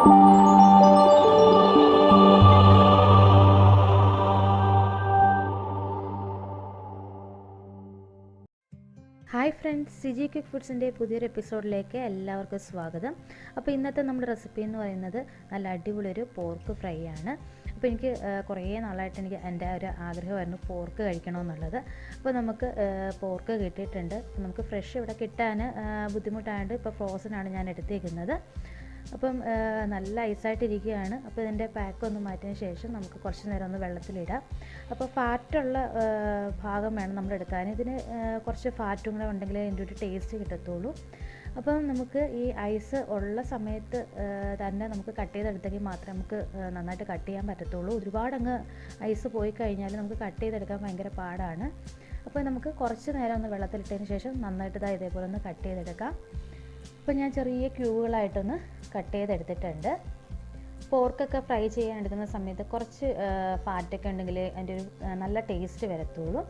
Hi friends Siji quick ഫുഡ്സിന്റെ പുതിയൊരു എപ്പിസോഡിലേക്ക് എല്ലാവർക്കും സ്വാഗതം. അപ്പോൾ ഇന്നത്തെ നമ്മുടെ റെസിപ്പി എന്ന് പറയുന്നത് നല്ല അടിപൊളി ഒരു പോർക്ക് ഫ്രൈ ആണ്. അപ്പോൾ എനിക്ക് കുറേ നാളായിട്ട് എനിക്ക് എന്റെ ഒരു ആഗ്രഹമായിരുന്നു പോർക്ക് കഴിക്കണമെന്നുള്ളത്. അപ്പോൾ നമുക്ക് പോർക്ക് കിട്ടിയിട്ടുണ്ട്. നമുക്ക് ഫ്രഷ് ഇവിടെ കിട്ടാൻ ബുദ്ധിമുട്ടായതുകൊണ്ട് ഇപ്പോൾ ഫ്രോസൺ ആണ് ഞാൻ എടുത്തേക്കുന്നത്. അപ്പം നല്ല ഐസായിട്ടിരിക്കുകയാണ്. അപ്പോൾ ഇതിന്റെ പാക്ക് ഒന്ന് മാറ്റിയതിന് ശേഷം നമുക്ക് കുറച്ച് നേരം ഒന്ന് വെള്ളത്തിലിടാം. അപ്പോൾ ഫാറ്റുള്ള ഭാഗം വേണം നമ്മൾ എടുക്കാൻ. ഇതിന് കുറച്ച് ഫാറ്റും കൂടെ ഉണ്ടെങ്കിൽ അതിന്റെ ഒരു ടേസ്റ്റ് കിട്ടത്തുള്ളൂ. അപ്പം നമുക്ക് ഈ ഐസ് ഉള്ള സമയത്ത് തന്നെ നമുക്ക് കട്ട് ചെയ്തെടുത്തെങ്കിൽ മാത്രമേ നമുക്ക് നന്നായിട്ട് കട്ട് ചെയ്യാൻ പറ്റത്തുള്ളൂ. ഒരുപാട് അങ്ങ് ഐസ് പോയി കഴിഞ്ഞാൽ നമുക്ക് കട്ട് ചെയ്തെടുക്കാൻ ഭയങ്കര പാടാണ്. അപ്പോൾ നമുക്ക് കുറച്ച് നേരം ഒന്ന് വെള്ളത്തിലിട്ടതിന് ശേഷം നന്നായിട്ട് ഇതാ ഇതേപോലെ ഒന്ന് കട്ട് ചെയ്തെടുക്കാം. അപ്പോൾ ഞാൻ ചെറിയ ക്യൂബുകളായിട്ടൊന്ന് കട്ട് ചെയ്തെടുത്തിട്ടുണ്ട്. പോർക്കൊക്കെ ഫ്രൈ ചെയ്യാൻ എടുക്കുന്ന സമയത്ത് കുറച്ച് ഫാറ്റൊക്കെ ഉണ്ടെങ്കിൽ അതിന്റെ ഒരു നല്ല ടേസ്റ്റ് വരത്തുള്ളൂ.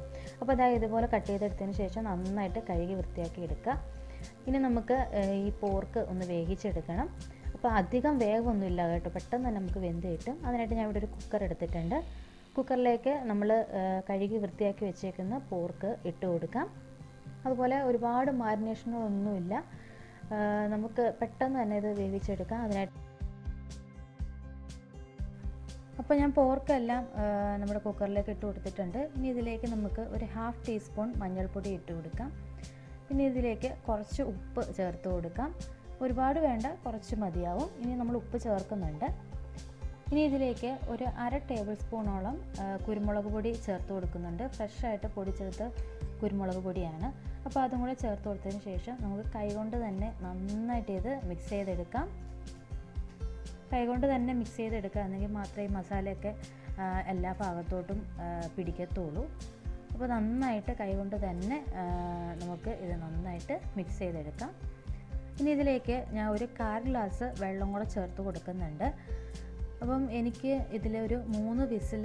അപ്പോൾ അതായത് ഇതുപോലെ കട്ട് ചെയ്തെടുത്തതിന് ശേഷം നന്നായിട്ട് കഴുകി വൃത്തിയാക്കി എടുക്കുക. ഇനി നമുക്ക് ഈ പോർക്ക് ഒന്ന് വേവിച്ചെടുക്കണം. അപ്പോൾ അധികം വേഗമൊന്നും ഇല്ല കേട്ടോ. പെട്ടെന്ന് തന്നെ നമുക്ക് വെന്ത് കിട്ടും. അതിനായിട്ട് ഞാൻ ഇവിടെ ഒരു കുക്കർ എടുത്തിട്ടുണ്ട്. കുക്കറിലേക്ക് നമ്മൾ കഴുകി വൃത്തിയാക്കി വെച്ചേക്കുന്ന പോർക്ക് ഇട്ട് കൊടുക്കാം. അതുപോലെ ഒരുപാട് മാരിനേഷനുകളൊന്നുമില്ല. നമുക്ക് പെട്ടെന്ന് തന്നെ ഇത് വേവിച്ചെടുക്കാം. അതിനായിട്ട് അപ്പോൾ ഞാൻ പോർക്കെല്ലാം നമ്മുടെ കുക്കറിലേക്ക് ഇട്ട് കൊടുത്തിട്ടുണ്ട്. ഇനി ഇതിലേക്ക് നമുക്ക് ഒരു ഹാഫ് ടീസ്പൂൺ മഞ്ഞൾപ്പൊടി ഇട്ട് കൊടുക്കാം. പിന്നെ ഇതിലേക്ക് കുറച്ച് ഉപ്പ് ചേർത്ത് കൊടുക്കാം. ഒരുപാട് വേണ്ട കുറച്ച് മതിയാവും. ഇനി നമ്മൾ ഉപ്പ് ചേർക്കുന്നുണ്ട്. ഇനി ഇതിലേക്ക് ഒരു അര ടേബിൾ സ്പൂണോളം കുരുമുളക് പൊടി ചേർത്ത് കൊടുക്കുന്നുണ്ട്. ഫ്രഷായിട്ട് പൊടിച്ചെടുത്ത് കുരുമുളക് പൊടിയാണ്. അപ്പോൾ അതും കൂടെ ചേർത്ത് കൊടുത്തതിന് ശേഷം നമുക്ക് കൈകൊണ്ട് തന്നെ നന്നായിട്ട് ഇത് മിക്സ് ചെയ്തെടുക്കാം. കൈകൊണ്ട് തന്നെ മിക്സ് ചെയ്തെടുക്കുക എന്നെങ്കിൽ മാത്രമേ ഈ മസാലയൊക്കെ എല്ലാ ഭാഗത്തോട്ടും പിടിക്കത്തുള്ളൂ. അപ്പോൾ നന്നായിട്ട് കൈകൊണ്ട് തന്നെ നമുക്ക് ഇത് നന്നായിട്ട് മിക്സ് ചെയ്തെടുക്കാം. ഇനി ഇതിലേക്ക് ഞാൻ ഒരു കാൽ ഗ്ലാസ് വെള്ളം കൂടെ ചേർത്ത് കൊടുക്കുന്നുണ്ട്. അപ്പം എനിക്ക് ഇതിലൊരു മൂന്ന് വിസിൽ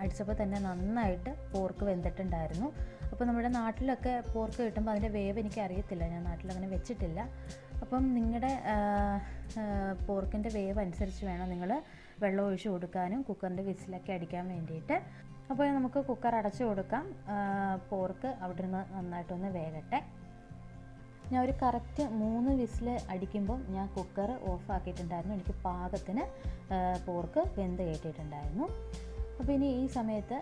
അടിച്ചപ്പോൾ തന്നെ നന്നായിട്ട് പോർക്ക് വെന്തിട്ടുണ്ടായിരുന്നു. അപ്പോൾ നമ്മുടെ നാട്ടിലൊക്കെ പോർക്ക് കിട്ടുമ്പോൾ അതിന്റെ വേവ് എനിക്ക് അറിയത്തില്ല ഞാൻ നാട്ടിലങ്ങനെ വെച്ചിട്ടില്ല. അപ്പം നിങ്ങളുടെ പോർക്കിന്റെ വേവ് അനുസരിച്ച് വേണം നിങ്ങൾ വെള്ളം ഒഴിച്ച് കൊടുക്കാനും കുക്കറിന്റെ വിസിലൊക്കെ അടിക്കാൻ വേണ്ടിയിട്ട്. അപ്പോൾ നമുക്ക് കുക്കർ അടച്ചു കൊടുക്കാം. പോർക്ക് അവിടെ നിന്ന് നന്നായിട്ടൊന്ന് വേകട്ടെ. ഞാൻ ഒരു കറക്റ്റ് മൂന്ന് വിസിൽ അടിക്കുമ്പോൾ ഞാൻ കുക്കർ ഓഫ് ആക്കിയിട്ടുണ്ടായിരുന്നു. എനിക്ക് പാകത്തിന് പോർക്ക് വെന്ത് കയറ്റിയിട്ടുണ്ടായിരുന്നു അപ്പോൾ ഇനി ഈ സമയത്ത്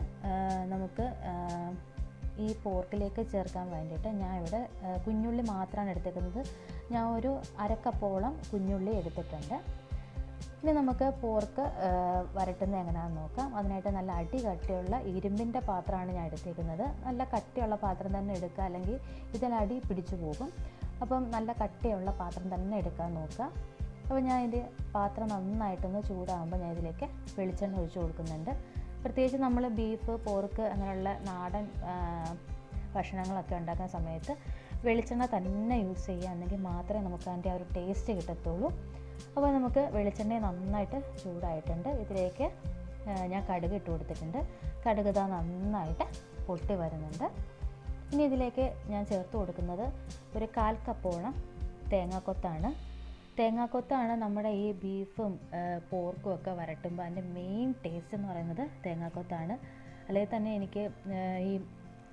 നമുക്ക് ഈ പോർക്കിലേക്ക് ചേർക്കാൻ വേണ്ടിയിട്ട് ഞാൻ ഇവിടെ കുഞ്ഞുള്ളി മാത്രമാണ് എടുത്തേക്കുന്നത്. ഞാൻ ഒരു അരക്കപ്പോളം കുഞ്ഞുള്ളി എടുത്തിട്ടുണ്ട്. ഇനി നമുക്ക് പോർക്ക് വരട്ടുന്നത് എങ്ങനെയാണെന്ന് നോക്കാം. അതിനായിട്ട് നല്ല അടി കട്ടിയുള്ള ഇരുമ്പിന്റെ പാത്രമാണ് ഞാൻ എടുത്തിരിക്കുന്നത് നല്ല കട്ടിയുള്ള പാത്രം തന്നെ എടുക്കുക അല്ലെങ്കിൽ ഇതിൽ അടി പിടിച്ചു പോകും. അപ്പം നല്ല കട്ടിയുള്ള പാത്രം തന്നെ എടുക്കാൻ നോക്കുക. അപ്പോൾ ഞാൻ ഇതിന്റെ പാത്രം നന്നായിട്ടൊന്ന് ചൂടാകുമ്പോൾ ഞാൻ ഇതിലേക്ക് വെളിച്ചെണ്ണ ഒഴിച്ചു കൊടുക്കുന്നുണ്ട്. പ്രത്യേകിച്ച് നമ്മൾ ബീഫ് പോർക്ക് അങ്ങനെയുള്ള നാടൻ ഭക്ഷണങ്ങളൊക്കെ ഉണ്ടാക്കുന്ന സമയത്ത് വെളിച്ചെണ്ണ തന്നെ യൂസ് ചെയ്യുക എന്നെങ്കിൽ മാത്രമേ നമുക്ക് അതിന്റെ ആ ഒരു ടേസ്റ്റ് കിട്ടത്തുള്ളൂ. അപ്പോൾ നമുക്ക് വെളിച്ചെണ്ണ നന്നായിട്ട് ചൂടായിട്ടുണ്ട്. ഇതിലേക്ക് ഞാൻ കടുക് ഇട്ട് കൊടുത്തിട്ടുണ്ട്. കടുക് നന്നായിട്ട് പൊട്ടി വരുന്നുണ്ട്. ഇനി ഇതിലേക്ക് ഞാൻ ചേർത്ത് കൊടുക്കുന്നത് ഒരു കാൽ കപ്പോളം തേങ്ങാക്കൊത്താണ്. തേങ്ങാക്കൊത്താണ് നമ്മുടെ ഈ ബീഫും പോർക്കും ഒക്കെ വരട്ടുമ്പോൾ അതിന്റെ മെയിൻ ടേസ്റ്റ് എന്ന് പറയുന്നത് തേങ്ങാക്കൊത്താണ്. അല്ലെങ്കിൽ തന്നെ എനിക്ക് ഈ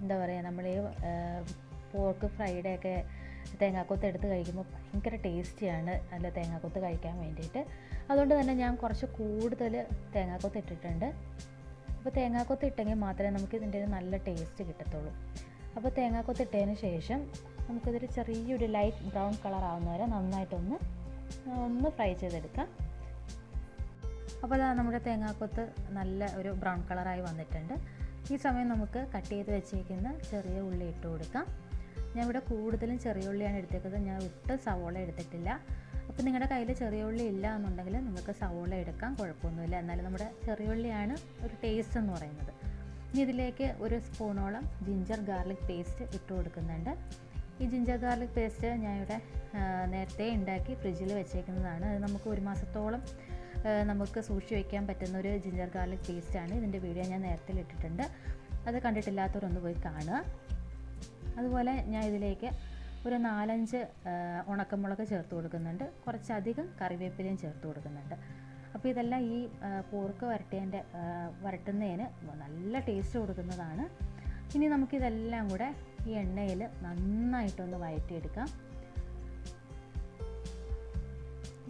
എന്താ പറയുക നമ്മൾ ഈ പോർക്ക് ഫ്രൈഡേ ഒക്കെ തേങ്ങാക്കൊത്ത് എടുത്ത് കഴിക്കുമ്പോൾ ഭയങ്കര ടേസ്റ്റിയാണ് അല്ല തേങ്ങാക്കൊത്ത് കഴിക്കാൻ വേണ്ടിയിട്ട്. അതുകൊണ്ട് തന്നെ ഞാൻ കുറച്ച് കൂടുതൽ തേങ്ങാക്കൊത്ത് ഇട്ടിട്ടുണ്ട്. അപ്പോൾ തേങ്ങാക്കൊത്ത് ഇട്ടെങ്കിൽ മാത്രമേ നമുക്ക് ഇതിന്റെ ഒരു നല്ല ടേസ്റ്റ് കിട്ടത്തുള്ളൂ. അപ്പോൾ തേങ്ങാക്കൊത്ത് ഇട്ടതിന് ശേഷം നമുക്കിതൊരു ചെറിയൊരു ലൈറ്റ് ബ്രൗൺ കളർ ആവുന്നവരെ നന്നായിട്ടൊന്ന് ഒന്ന് ഫ്രൈ ചെയ്തെടുക്കാം. അപ്പോൾ അതാ നമ്മുടെ തേങ്ങാക്കൊത്ത് നല്ല ഒരു ബ്രൗൺ കളറായി വന്നിട്ടുണ്ട്. ഈ സമയം നമുക്ക് കട്ട് ചെയ്ത് വെച്ചേക്കുന്ന ചെറിയ ഉള്ളി ഇട്ട് കൊടുക്കാം. ഞാൻ ഇവിടെ കൂടുതലും ചെറിയ ഉള്ളിയാണ് എടുത്തേക്കുന്നത്. ഞാൻ ഒട്ട് സവോള എടുത്തിട്ടില്ല. അപ്പോൾ നിങ്ങളുടെ കയ്യിൽ ചെറിയ ഉള്ളി ഇല്ല എന്നുണ്ടെങ്കിൽ നിങ്ങൾക്ക് സവോള എടുക്കാം. കുഴപ്പമൊന്നുമില്ല. എന്നാലും നമ്മുടെ ചെറിയ ഉള്ളിയാണ് ഒരു ടേസ്റ്റ് എന്ന് പറയുന്നത്. ഇനി ഇതിലേക്ക് ഒരു സ്പൂണോളം ജിഞ്ചർ ഗാർലിക് പേസ്റ്റ് ഇട്ട് കൊടുക്കുന്നുണ്ട്. ഈ ജിഞ്ചർ ഗാർലിക് പേസ്റ്റ് ഞാൻ ഇവിടെ നേരത്തെ ഉണ്ടാക്കി ഫ്രിഡ്ജിൽ വെച്ചേക്കുന്നതാണ്. അത് നമുക്ക് ഒരു മാസത്തോളം നമുക്ക് സൂക്ഷിച്ച് വയ്ക്കാൻ പറ്റുന്ന ഒരു ജിഞ്ചർ ഗാർലിക് പേസ്റ്റാണ് ഇതിന്റെ വീഡിയോ ഞാൻ നേരത്തെ ഇട്ടിട്ടുണ്ട്. അത് കണ്ടിട്ടില്ലാത്തവരൊന്ന് പോയി കാണുക. അതുപോലെ ഞാൻ ഇതിലേക്ക് ഒരു നാലഞ്ച് ഉണക്കമുളക് ചേർത്ത് കൊടുക്കുന്നുണ്ട്. കുറച്ചധികം കറിവേപ്പിലയും ചേർത്ത് കൊടുക്കുന്നുണ്ട്. അപ്പോൾ ഇതെല്ലാം ഈ പോർക്ക് വരട്ടിയതിന്റെ വരട്ടുന്നതിന് നല്ല ടേസ്റ്റ് കൊടുക്കുന്നതാണ്. ഇനി നമുക്കിതെല്ലാം കൂടെ ഈ എണ്ണയിൽ നന്നായിട്ടൊന്ന് വഴറ്റിയെടുക്കാം.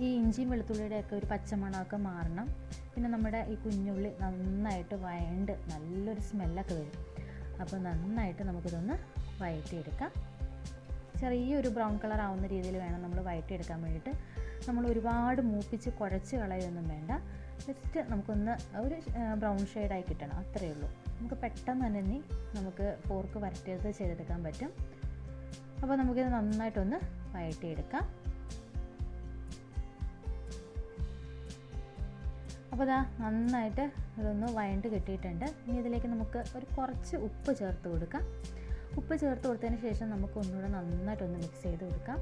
ഈ ഇഞ്ചിയും വെളുത്തുള്ളിയുടെ ഒക്കെ ഒരു പച്ചമണമൊക്കെ മാറണം. പിന്നെ നമ്മുടെ ഈ കുഞ്ഞുള്ളി നന്നായിട്ട് വയണ്ട് നല്ലൊരു സ്മെല്ലൊക്കെ വരും. അപ്പോൾ നന്നായിട്ട് നമുക്കിതൊന്ന് വഴറ്റിയെടുക്കാം. ചെറിയൊരു ബ്രൗൺ കളർ ആവുന്ന രീതിയിൽ വേണം നമ്മൾ വഴറ്റിയെടുക്കാൻ വേണ്ടിയിട്ട്. നമ്മൾ ഒരുപാട് മൂപ്പിച്ച് കുഴച്ച് കളയൊന്നും വേണ്ട. ജസ്റ്റ് നമുക്കൊന്ന് ഒരു ബ്രൗൺ ഷെയ്ഡായി കിട്ടണം. അത്രയേ ഉള്ളൂ. നമുക്ക് പെട്ടെന്ന് തന്നെ നമുക്ക് ഫോർക്ക് വരട്ടിയത് ചെയ്തെടുക്കാൻ പറ്റും. അപ്പോൾ നമുക്കിത് നന്നായിട്ടൊന്ന് വഴറ്റിയെടുക്കാം. അപ്പോൾ ഇതാ നന്നായിട്ട് ഇതൊന്ന് വഴണ്ട് കിട്ടിയിട്ടുണ്ട്. ഇനി ഇതിലേക്ക് നമുക്ക് ഒരു കുറച്ച് ഉപ്പ് ചേർത്ത് കൊടുക്കാം. ഉപ്പ് ചേർത്ത് കൊടുത്തതിന് ശേഷം നമുക്ക് ഒന്നുകൂടെ നന്നായിട്ടൊന്ന് മിക്സ് ചെയ്ത് കൊടുക്കാം.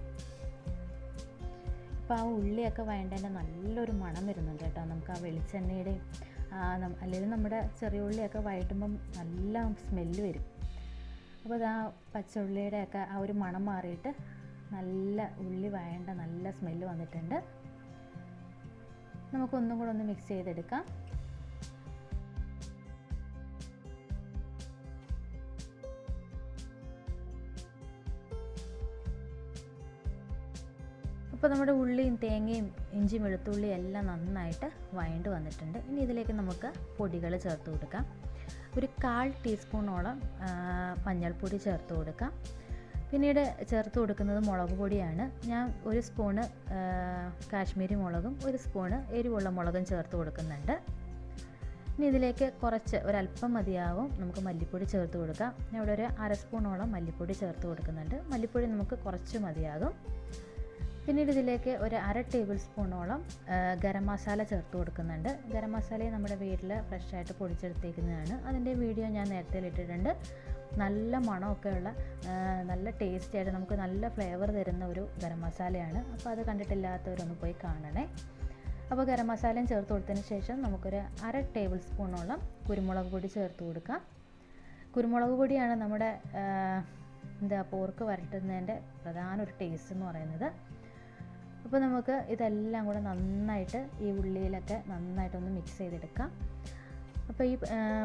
ഇപ്പോൾ ആ ഉള്ളിയൊക്കെ വഴണ്ടതിന്റെ നല്ലൊരു മണം വരുന്നുണ്ട് കേട്ടോ. നമുക്ക് ആ വെളിച്ചെണ്ണയുടെയും അല്ലെങ്കിൽ നമ്മുടെ ചെറിയ ഉള്ളിയൊക്കെ വഴറ്റുമ്പം നല്ല സ്മെല്ല് വരും. അപ്പോൾ അത് ആ പച്ചയുള്ളിയുടെയൊക്കെ ആ ഒരു മണം മാറിയിട്ട് നല്ല ഉള്ളി വഴണ്ട നല്ല സ്മെല്ല് വന്നിട്ടുണ്ട്. നമുക്കൊന്നും കൂടെ ഒന്ന് മിക്സ് ചെയ്തെടുക്കാം. അപ്പോൾ നമ്മുടെ ഉള്ളിയും തേങ്ങയും ഇഞ്ചിയും വെളുത്തുള്ളിയും എല്ലാം നന്നായിട്ട് വഴണ്ട് വന്നിട്ടുണ്ട്. ഇനി ഇതിലേക്ക് നമുക്ക് പൊടികൾ ചേർത്ത് കൊടുക്കാം. ഒരു കാൽ ടീസ്പൂണോളം മഞ്ഞൾപ്പൊടി ചേർത്ത് കൊടുക്കാം. പിന്നീട് ചേർത്ത് കൊടുക്കുന്നത് മുളക് പൊടിയാണ്. ഞാൻ ഒരു സ്പൂണ് കാശ്മീരി മുളകും ഒരു സ്പൂണ് എരിവുള്ള മുളകും ചേർത്ത് കൊടുക്കുന്നുണ്ട്. ഇനി ഇതിലേക്ക് കുറച്ച് ഒരല്പം മതിയാവും. നമുക്ക് മല്ലിപ്പൊടി ചേർത്ത് കൊടുക്കാം. ഞാൻ ഇവിടെ ഒരു അര സ്പൂണോളം മല്ലിപ്പൊടി ചേർത്ത് കൊടുക്കുന്നുണ്ട്. മല്ലിപ്പൊടി നമുക്ക് കുറച്ച് മതിയാകും. പിന്നീട് ഇതിലേക്ക് ഒരു അര ടേബിൾ സ്പൂണോളം ഗരം മസാല ചേർത്ത് കൊടുക്കുന്നുണ്ട്. ഗരം മസാല നമ്മുടെ വീട്ടിൽ ഫ്രഷായിട്ട് പൊടിച്ചെടുത്തേക്കുന്നതാണ്. അതിന്റെ വീഡിയോ ഞാൻ നേരത്തെ ഇട്ടിട്ടുണ്ട്. നല്ല മണമൊക്കെയുള്ള നല്ല ടേസ്റ്റി ആയിട്ട് നമുക്ക് നല്ല ഫ്ലേവർ തരുന്ന ഒരു ഗരം മസാലയാണ്. അപ്പോൾ അത് കണ്ടിട്ടില്ലാത്തവരൊന്ന് പോയി കാണണേ. അപ്പോൾ ഗരം മസാലയും ചേർത്ത് കൊടുത്തതിന് ശേഷം നമുക്കൊരു അര ടേബിൾ സ്പൂണോളം കുരുമുളക് പൊടി ചേർത്ത് കൊടുക്കാം. കുരുമുളക് പൊടിയാണ് നമ്മുടെ എന്താ പോർക്ക് വരട്ടുന്നതിന്റെ പ്രധാന ഒരു ടേസ്റ്റ് എന്ന് പറയുന്നത്. അപ്പോൾ നമുക്ക് ഇതെല്ലാം കൂടെ നന്നായിട്ട് ഈ ഉള്ളിയിലൊക്കെ നന്നായിട്ടൊന്ന് മിക്സ് ചെയ്തെടുക്കാം. അപ്പോൾ ഈ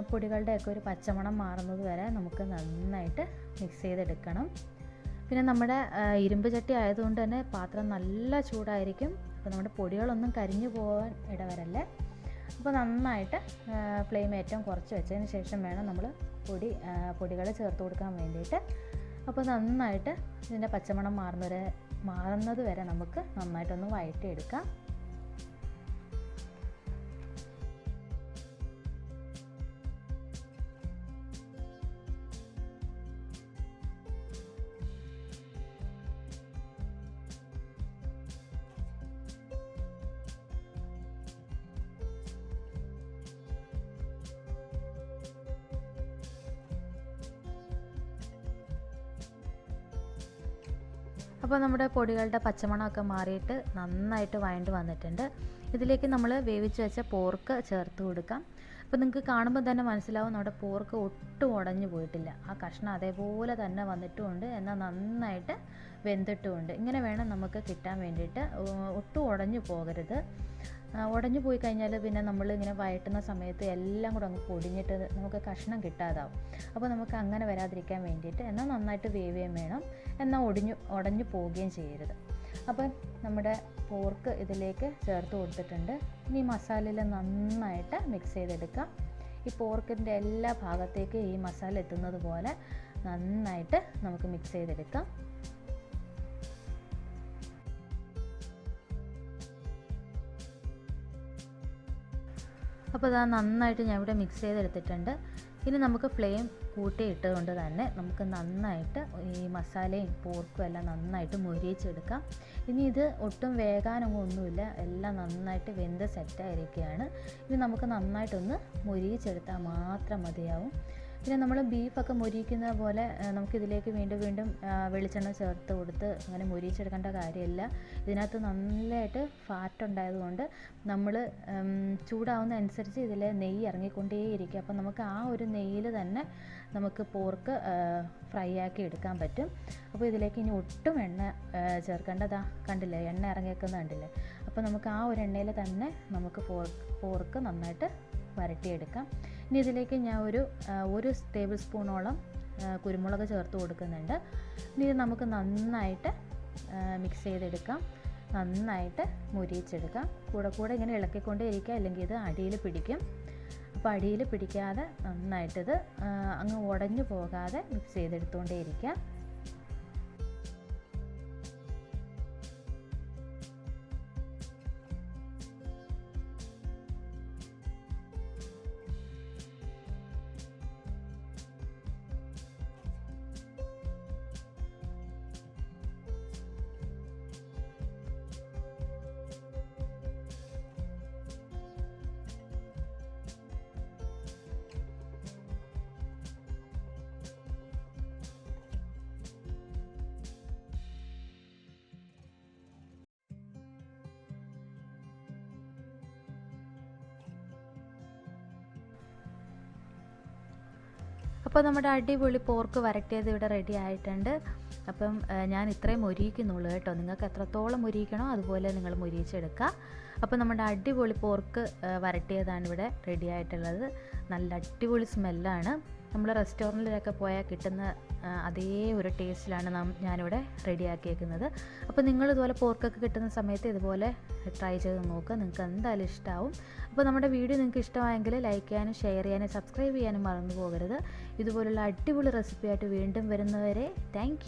പൊടികളുടെയൊക്കെ ഒരു പച്ചമണം മാറുന്നത് വരെ നമുക്ക് നന്നായിട്ട് മിക്സ് ചെയ്തെടുക്കണം. പിന്നെ നമ്മുടെ ഇരുമ്പ് ചട്ടി ആയതുകൊണ്ട് തന്നെ പാത്രം നല്ല ചൂടായിരിക്കും. അപ്പോൾ നമ്മുടെ പൊടികളൊന്നും കരിഞ്ഞു പോകാൻ ഇടവരല്ലേ. അപ്പോൾ നന്നായിട്ട് ഫ്ലെയിം ഏറ്റവും കുറച്ച് വെച്ചതിന് ശേഷം വേണം നമ്മൾ പൊടി പൊടികൾ ചേർത്ത് കൊടുക്കാൻ വേണ്ടിയിട്ട്. അപ്പോൾ നന്നായിട്ട് ഇതിന്റെ പച്ചമണം മാറുന്നവരെ മാറുന്നത് വരെ നമുക്ക് നന്നായിട്ടൊന്ന് വഴറ്റിയെടുക്കാം. അപ്പോൾ നമ്മുടെ പൊടികളുടെ പച്ചമണമൊക്കെ മാറിയിട്ട് നന്നായിട്ട് വഴണ്ട് വന്നിട്ടുണ്ട്. ഇതിലേക്ക് നമ്മൾ വേവിച്ച് വെച്ച പോർക്ക് ചേർത്ത് കൊടുക്കാം. അപ്പോൾ നിങ്ങൾക്ക് കാണുമ്പോൾ തന്നെ മനസ്സിലാവും നമ്മുടെ പോർക്ക് ഒട്ടും ഉടഞ്ഞു പോയിട്ടില്ല. ആ കഷ്ണം അതേപോലെ തന്നെ വന്നിട്ടുമുണ്ട് എന്നാൽ നന്നായിട്ട് വെന്തിട്ടുമുണ്ട്. ഇങ്ങനെ വേണം നമുക്ക് കിട്ടാൻ വേണ്ടിയിട്ട്. ഒട്ടും ഉടഞ്ഞു പോകരുത്. ഉടഞ്ഞു പോയി കഴിഞ്ഞാൽ പിന്നെ നമ്മൾ ഇങ്ങനെ വയറ്റുന്ന സമയത്ത് എല്ലാം കൂടെ അങ്ങ് പൊടിഞ്ഞിട്ട് നമുക്ക് കഷ്ണം കിട്ടാതാവും. അപ്പോൾ നമുക്ക് അങ്ങനെ വരാതിരിക്കാൻ വേണ്ടിയിട്ട് എന്നാൽ നന്നായിട്ട് വേവുകയും വേണം. എന്നാൽ ഒടിഞ്ഞു ഉടഞ്ഞു പോവുകയും ചെയ്യരുത്. അപ്പം നമ്മുടെ പോർക്ക് ഇതിലേക്ക് ചേർത്ത് കൊടുത്തിട്ടുണ്ട്. ഇനി മസാലയിൽ നന്നായിട്ട് മിക്സ് ചെയ്തെടുക്കാം. ഈ പോർക്കിന്റെ എല്ലാ ഭാഗത്തേക്കും ഈ മസാല എത്തുന്നത് പോലെ നന്നായിട്ട് നമുക്ക് മിക്സ് ചെയ്തെടുക്കാം. അപ്പോൾ അത് നന്നായിട്ട് ഞാൻ ഇവിടെ മിക്സ് ചെയ്തെടുത്തിട്ടുണ്ട്. ഇനി നമുക്ക് ഫ്ലെയിം കൂട്ടി ഇട്ടുകൊണ്ട് തന്നെ നമുക്ക് നന്നായിട്ട് ഈ മസാലയും പോർക്കും എല്ലാം നന്നായിട്ട് മൊരിയിച്ചെടുക്കാം. ഇനി ഇത് ഒട്ടും വേകാനൊന്നും ഒന്നുമില്ല. എല്ലാം നന്നായിട്ട് വെന്ത് സെറ്റായിരിക്കുകയാണ് ഇനി നമുക്ക് നന്നായിട്ടൊന്ന് മൊരിയിച്ചെടുത്താൽ മാത്രം മതിയാവും. പിന്നെ നമ്മൾ ബീഫൊക്കെ മൊരിയിക്കുന്ന പോലെ നമുക്കിതിലേക്ക് വീണ്ടും വീണ്ടും വെളിച്ചെണ്ണ ചേർത്ത് കൊടുത്ത് അങ്ങനെ മുരിച്ചെടുക്കേണ്ട കാര്യമില്ല. ഇതിനകത്ത് നല്ലതായിട്ട് ഫാറ്റ് ഉണ്ടായതുകൊണ്ട് നമ്മൾ ചൂടാവുന്ന അനുസരിച്ച് ഇതിൽ നെയ്യ് ഇറങ്ങിക്കൊണ്ടേയിരിക്കും. അപ്പം നമുക്ക് ആ ഒരു നെയ്യിൽ തന്നെ നമുക്ക് പോർക്ക് ഫ്രൈ ആക്കി എടുക്കാൻ പറ്റും. അപ്പോൾ ഇതിലേക്ക് ഇനി ഒട്ടും എണ്ണ ചേർക്കേണ്ടതാ കണ്ടില്ലേ? എണ്ണ ഇറങ്ങിയേക്കുന്ന കണ്ടില്ലേ? അപ്പോൾ നമുക്ക് ആ ഒരു എണ്ണയിൽ തന്നെ നമുക്ക് പോർക്ക് പോർക്ക് നന്നായിട്ട് വരട്ടിയെടുക്കാം. ഇനി ഇതിലേക്ക് ഞാൻ ഒരു ഒരു ടേബിൾ സ്പൂണോളം കുരുമുളക് ചേർത്ത് കൊടുക്കുന്നുണ്ട്. ഇനി ഇത് നമുക്ക് നന്നായിട്ട് മിക്സ് ചെയ്തെടുക്കാം. നന്നായിട്ട് മുരിയിച്ചെടുക്കാം. കൂടെ കൂടെ ഇങ്ങനെ ഇളക്കിക്കൊണ്ടേ ഇരിക്കുക അല്ലെങ്കിൽ ഇത് അടിയിൽ പിടിക്കും. അപ്പോൾ അടിയിൽ പിടിക്കാതെ നന്നായിട്ടിത് അങ്ങ് ഉടഞ്ഞു പോകാതെ മിക്സ് ചെയ്തെടുത്തുകൊണ്ടേ ഇരിക്കുക അപ്പോൾ നമ്മുടെ അടിപൊളി പോർക്ക് വരട്ടിയത് ഇവിടെ റെഡി ആയിട്ടുണ്ട്. അപ്പം ഞാൻ ഇത്രയും മൊരിയിക്കുന്നുള്ളൂ കേട്ടോ. നിങ്ങൾക്ക് എത്രത്തോളം മൊരിയിക്കണോ അതുപോലെ നിങ്ങൾ മൊരിയിച്ചെടുക്കുക. അപ്പോൾ നമ്മുടെ അടിപൊളി പോർക്ക് വരട്ടിയതാണ് ഇവിടെ റെഡി ആയിട്ടുള്ളത്. നല്ല അടിപൊളി സ്മെല്ലാണ് നമ്മൾ റെസ്റ്റോറന്റിലൊക്കെ പോയാൽ കിട്ടുന്ന അതേ ഒരു ടേസ്റ്റിലാണ് നാം ഞാനിവിടെ റെഡിയാക്കിയേക്കുന്നത് അപ്പോൾ നിങ്ങൾ ഇതുപോലെ പോർക്കൊക്കെ കിട്ടുന്ന സമയത്ത് ഇതുപോലെ ട്രൈ ചെയ്ത് നോക്കുക. നിങ്ങൾക്ക് എന്തായാലും ഇഷ്ടമാവും അപ്പോൾ നമ്മുടെ വീഡിയോ നിങ്ങൾക്ക് ഇഷ്ടമായെങ്കിൽ ലൈക്ക് ചെയ്യാനും ഷെയർ ചെയ്യാനും സബ്സ്ക്രൈബ് ചെയ്യാനും മറന്നു പോകരുത്. ഇതുപോലുള്ള അടിപൊളി റെസിപ്പിയായിട്ട് വീണ്ടും വരുന്നവരെ താങ്ക്